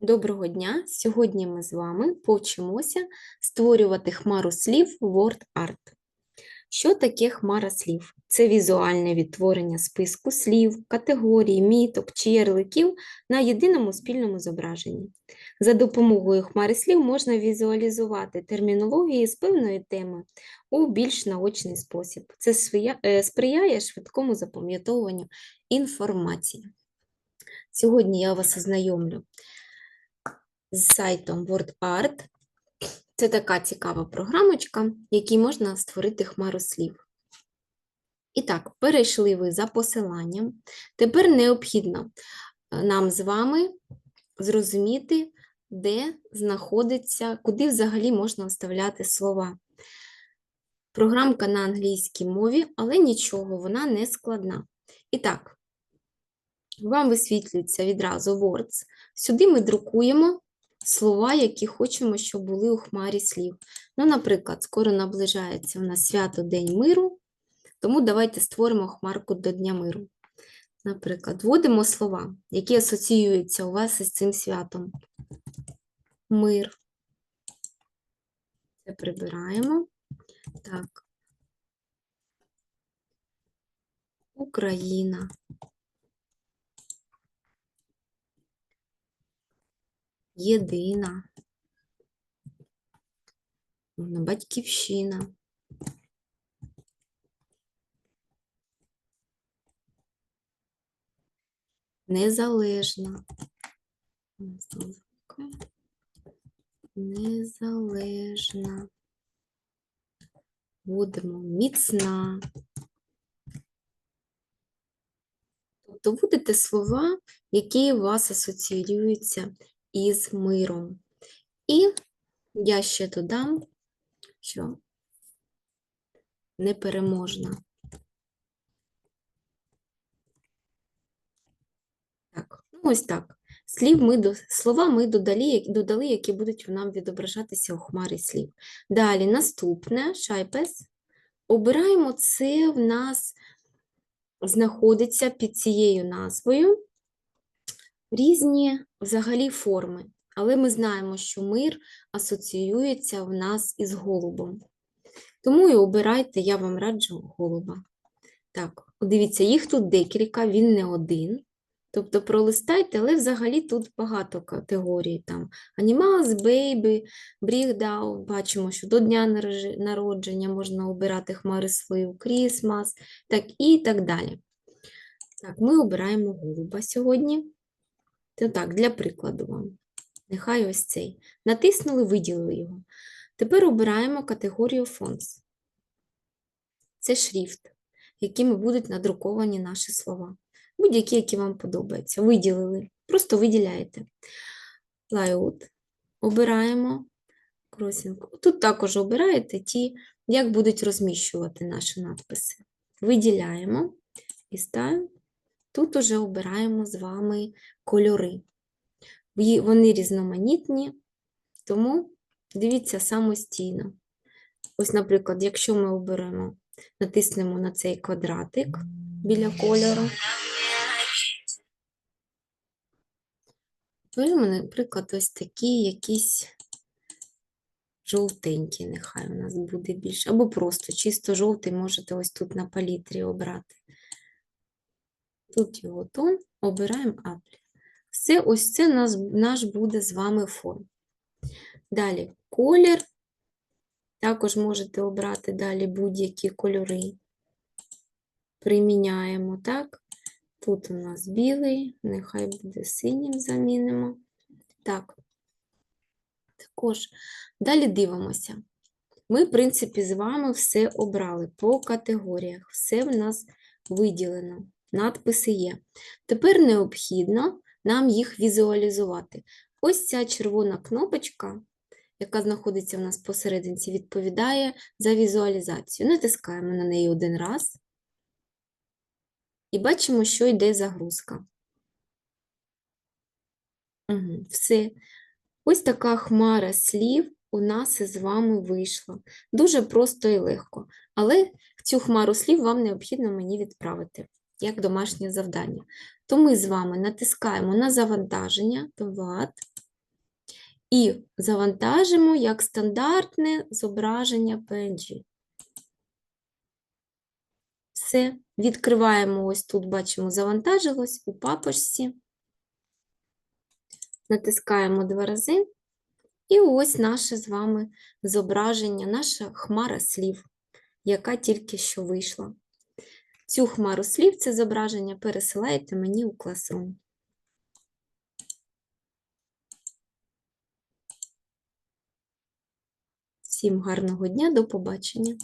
Доброго дня! Сьогодні ми з вами повчимося створювати хмару слів в WordArt. Що таке хмара слів? Це візуальне відтворення списку слів, категорій, міток чи ярликів на єдиному спільному зображенні. За допомогою хмари слів можна візуалізувати термінології з певної теми у більш наочний спосіб. Це е, сприяє швидкому запам'ятовуванню інформації. Сьогодні я вас ознайомлю з сайтом WordArt. Це така цікава програмочка, якій можна створити хмару слів. І так, перейшли ви за посиланням. Тепер необхідно е, нам з вами зрозуміти, де знаходиться, куди взагалі можна вставляти слова. Програмка на англійській мові, але нічого, вона не складна. І так, вам висвітлюється відразу Words. Сюди ми друкуємо слова, які хочемо, щоб були у хмарі слів. Ну, наприклад, скоро наближається у нас свято День миру, тому давайте створимо хмарку до Дня миру. Наприклад, вводимо слова, які асоціюються у вас із цим святом. Мир. Це прибираємо. Так. Україна. Єдина. Можна Батьківщина. Незалежна. Незалежна. Будемо міцна. Тобто будете слова, які у вас асоціюються із миром. І я ще додам, що непереможна. Так, ну ось так. Слів ми до, слова ми додали, додали, які будуть нам відображатися у хмарі слів. Далі, наступне, шайпес. Обираємо це в нас знаходиться під цією назвою різні взагалі форми. Але ми знаємо, що мир асоціюється в нас із голубом. Тому і обирайте, я вам раджу голуба. Так, дивіться, їх тут декілька, він не один. Тобто пролистайте, але взагалі тут багато категорій. Там Animals, Baby, Breakdown. Бачимо, що до дня народження можна обирати хмари слив, Christmas, так і так далі. Так, ми обираємо голуба сьогодні. То так, для прикладу вам. Нехай ось цей. Натиснули, виділили його. Тепер обираємо категорію Fonts. Це шрифт, якими будуть надруковані наші слова. Будь-які, які вам подобаються. Виділили. Просто виділяєте. Layout. Обираємо. Crossing. Тут також обираєте ті, як будуть розміщувати наші надписи. Виділяємо і ставимо. Тут уже обираємо з вами кольори. Вони різноманітні, тому дивіться самостійно. Ось, наприклад, якщо ми оберемо, натиснемо на цей квадратик біля кольору. Беремо, наприклад, ось такі якісь жовтенькі, нехай у нас буде більше. Або просто чисто жовтий можете ось тут на палітрі обрати. Тут його тон, обираємо Apple. Все, ось це нас, наш буде з вами фон. Далі колір. Також можете обрати далі будь-які кольори. Приміняємо, так? Тут у нас білий, нехай буде синім замінимо. Так. Також далі дивимося. Ми, в принципі, з вами все обрали по категоріях. Все в нас виділено. Надписи є. Тепер необхідно нам їх візуалізувати. Ось ця червона кнопочка, яка знаходиться в нас посерединці, відповідає за візуалізацію. Натискаємо на неї один раз і бачимо, що йде загрузка. Угу, все. Ось така хмара слів у нас із вами вийшла. Дуже просто і легко. Але цю хмару слів вам необхідно мені відправити як домашнє завдання. То ми з вами натискаємо на завантаження, товар, і завантажимо як стандартне зображення PNG. Все, відкриваємо ось тут, бачимо, завантажилось у папочці. Натискаємо два рази. І ось наше з вами зображення, наша хмара слів, яка тільки що вийшла. Цю хмару слів, це зображення пересилаєте мені у Classroom. Всім гарного дня, до побачення!